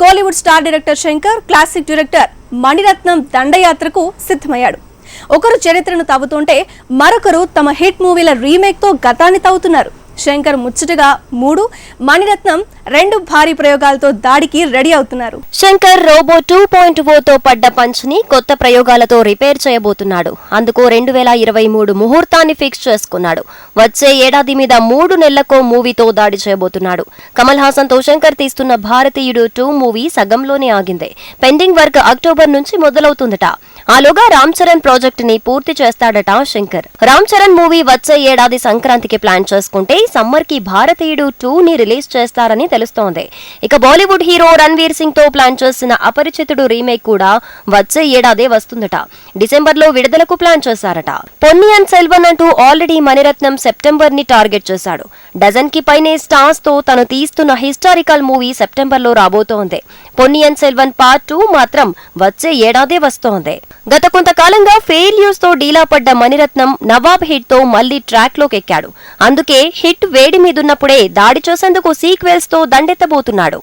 Kollywood star director Shankar classic director Maniratnam దండయాత్రకు సిద్ధమయ్యాడు. ఒకరు చరిత్రను తవ్వుతుంటే మరొకరు తమ హిట్ మూవీల రీమేక్తో గతాన్ని తవ్వుతున్నారు శంకర్ ముచ్చటగా మూడు మణిరత్నం రెండు భారీ ప్రయోగాలతో దాడికి రెడీ అవుతున్నారు. శంకర్ రోబో టూ పాయింట్తో పడ్డ పంచ్ని కొత్త ప్రయోగాలతో రిపేర్ చేయబోతున్నాడు. అందుకు రెండు వేల ఇరవై మూడు ముహూర్తాన్ని ఫిక్స్ చేసుకున్నాడు. వచ్చే ఏడాది మీద మూడు నెలలకో మూవీతో దాడి చేయబోతున్నాడు. కమల్ హాసన్తో శంకర్ తీస్తున్న భారతీయుడు టూ మూవీ సగంలోనే ఆగింది. పెండింగ్ వర్క్ అక్టోబర్ నుంచి మొదలవుతుందట. ఆలోగా రామ్ చరణ్ ప్రాజెక్ట్ని పూర్తి చేస్తాడట శంకర్. రామ్ చరణ్ మూవీ వచ్చే ఏడాది సంక్రాంతికి ప్లాన్ చేసుకుంటే సమ్మర్కి భారతీయుడు టూ ని రిలీజ్ చేస్తారని తెలుస్తోంది. ఇక బాలీవుడ్ హీరో రణ్వీర్ సింగ్తో ప్లాన్ చేసిన అపరిచితుడు రీమేక్ కూడా వచ్చే ఏడాదే వస్తుందట. డిసెంబర్లో విడుదలకు ప్లాన్ చేశారట. పొన్నియన్ సెల్వన్ అంటూ ఆల్రెడీ మణిరత్నం సెప్టెంబర్ని టార్గెట్ చేశాడు. డజన్కి పైనే స్టార్స్తో తను తీస్తున్న హిస్టారికల్ మూవీ సెప్టెంబర్లో రాబోతోంది పొన్నియన్ సెల్వన్ పార్ట్ టూ మాత్రం వచ్చే ఏడాదే వస్తోంది. గత కొంతకాలంగా ఫెయిల్యూర్స్తో డీలా పడ్డ మణిరత్నం నవాబ్ హిట్తో మళ్ళీ ట్రాక్లోకి ఎక్కాడు అందుకే హిట్ వేడి మీదున్నప్పుడే దాడి చేసేందుకు సీక్వెల్స్తో దండెత్తబోతున్నాడు.